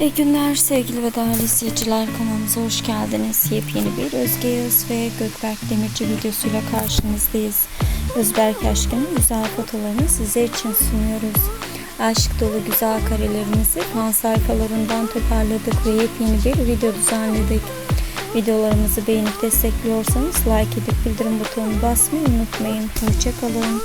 İyi günler sevgili ve değerli izleyiciler kanalımıza hoş geldiniz. Yepyeni bir Özge Yağız ve Gökberk Demirci videosuyla karşınızdayız. Özberk Aşkı'nın güzel fotolarını sizler için sunuyoruz. Aşk dolu güzel karelerimizi fan sayfalarından toparladık ve yepyeni bir video düzenledik. Videolarımızı beğenip destekliyorsanız like edip bildirim butonunu basmayı unutmayın. Hoşçakalın.